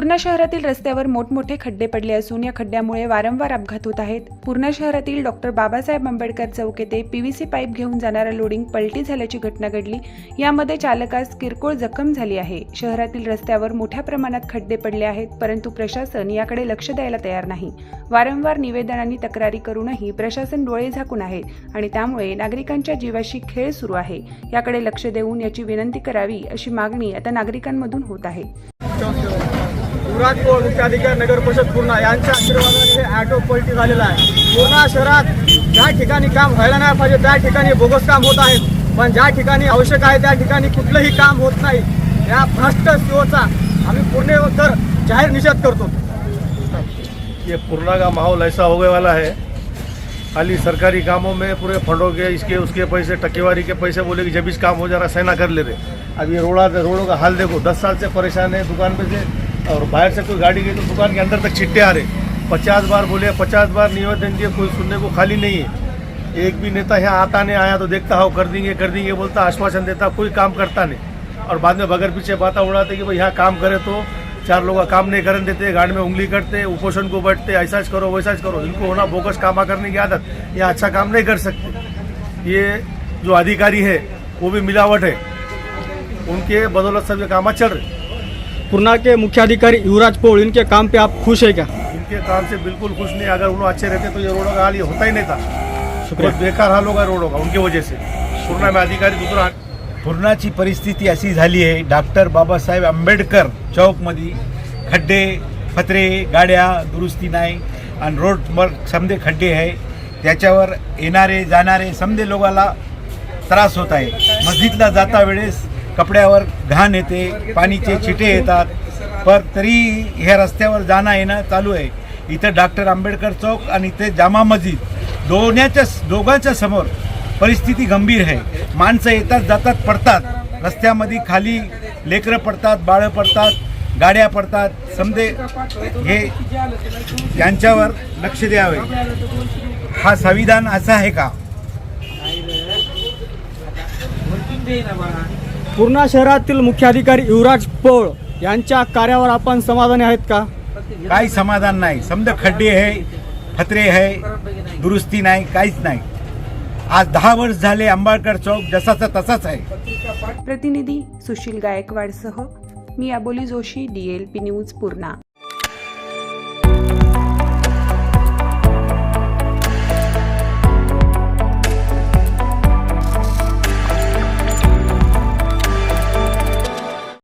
पूर्णा शहरातील रस्त्यावर मोठमोठे खड्डे पडले असून या खड्ड्यामुळे वारंवार अपघात होत आहेत. पूर्णा शहरातील डॉक्टर बाबासाहेब आंबेडकर चौक येथे पीव्हीसी पाईप घेऊन जाणारा लोडिंग पलटी झाल्याची घटना घडली. यामध्ये चालकास किरकोळ जखम झाली आहे. शहरातील रस्त्यावर मोठ्या प्रमाणात खड्डे पडले आहेत परंतु प्रशासन याकडे लक्ष द्यायला तयार नाही. वारंवार निवेदन आणि तक्रारी करूनही प्रशासन डोळे झाकून आहे आणि त्यामुळे नागरिकांच्या जीवाशी खेळ सुरू आहे. याकडे लक्ष देऊन याची विनंती करावी अशी मागणी आता नागरिकांमधून होत आहे. युवराज पोळ मुख्याधिकारी नगर परिषद पूर्णा. यांच्या आशीर्वादाने हे ऑटो पलटी झालेलं आहे. पूर्णा शहरात ज्या ठिकाणी काम व्हायला नाही पाहिजे त्या ठिकाणी बोगस काम होत आहेत पण ज्या ठिकाणी आवश्यक आहे त्या ठिकाणी कुठलंही काम होत नाही. या भ्रष्ट सीओचा आम्ही पूर्णेतर जाहीर निषेध करतो. ये पूर्णा का माहौल ऐसा हो गया वाला है। खाली सरकारी कामों में पूरे फंडों के इसके उसके पैसे टक्केवारी के पैसे बोले कि जब इस काम हो जा रहा सेना सैना कर ले रहे। अब ये रोड़ा रोडों का हाल देखो दस साल से परेशान है दुकान पे से और बाहर से कोई गाड़ी गई तो दुकान के अंदर तक छिट्टे आ रहे। पचास बार बोले, पचास बार निवेदन दिए, कोई सुनने को खाली नहीं है। एक भी नेता यहाँ आता नहीं आया तो देखता हो, कर देंगे कर देंगे, बोलता, आश्वासन देता, कोई काम करता नहीं। और बाद में बगैर पीछे बातें उड़ाते कि भाई यहाँ काम करे तो चार लोग काम नहीं करने देते गाड़ी में उंगली करते, उपोषण को बैठते, ऐसा करो, वैसा करो। इनको होना बोगस कामा करने की आदत ये अच्छा काम नहीं कर सकते। ये जो अधिकारी है, वो भी मिलावट है। उनके बदौलत सब ये काम चल रहे। पूर्णा के मुख्याधिकारी युवराज पोळ इनके काम पे आप खुश है क्या? इनके काम से बिल्कुल खुश नहीं अगर उन्होंने अच्छे रहते तो ये रोडों का हाल ये होता ही नहीं था। बहुत बेकार हाल होगा रोडों का उनकी वजह से। पूर्णा में अधिकारी दूसरा पूर्णाची परिस्थिती अशी झाली आहे डॉक्टर बाबासाहेब आंबेडकर चौकमध्ये खड्डे फत्रे गाड्या दुरुस्ती नाही आणि रोडवर समधे खड्डे आहे त्याच्यावर येणारे जाणारे समधे लोकाला त्रास होत आहे. मस्जिदला जाता वेळेस कपड्यावर घाण येते पाणीचे छिटे येतात. पर तरी ह्या रस्त्यावर जाणं येणं चालू आहे. इथं डॉक्टर आंबेडकर चौक आणि इथे जामा मस्जिद. दोन्याच्या दोघांच्या समोर परिस्थिती गंभीर आहे. माणसं येतात जातात पडतात. रस्त्यामध्ये खाली लेकरं पडतात बाळं पडतात गाड्या पडतात. समजे हे यांच्यावर लक्ष द्यावे. हा संविधान असा आहे का? पूर्णा शहरातील मुख्याधिकारी युवराज पोळ यांच्या कार्यावर आपण समाधानी आहेत का? काही समाधान नाही. समजा खड्डे आहे फत्रे आहे दुरुस्ती नाही काहीच नाही. आज दहा वर्ष झाले आंबेडकर चौक जसाचा तसाच आहे. प्रतिनिधी सुशील गायकवाडसह मी अबोली जोशी डीएलपी न्यूज पूर्णा.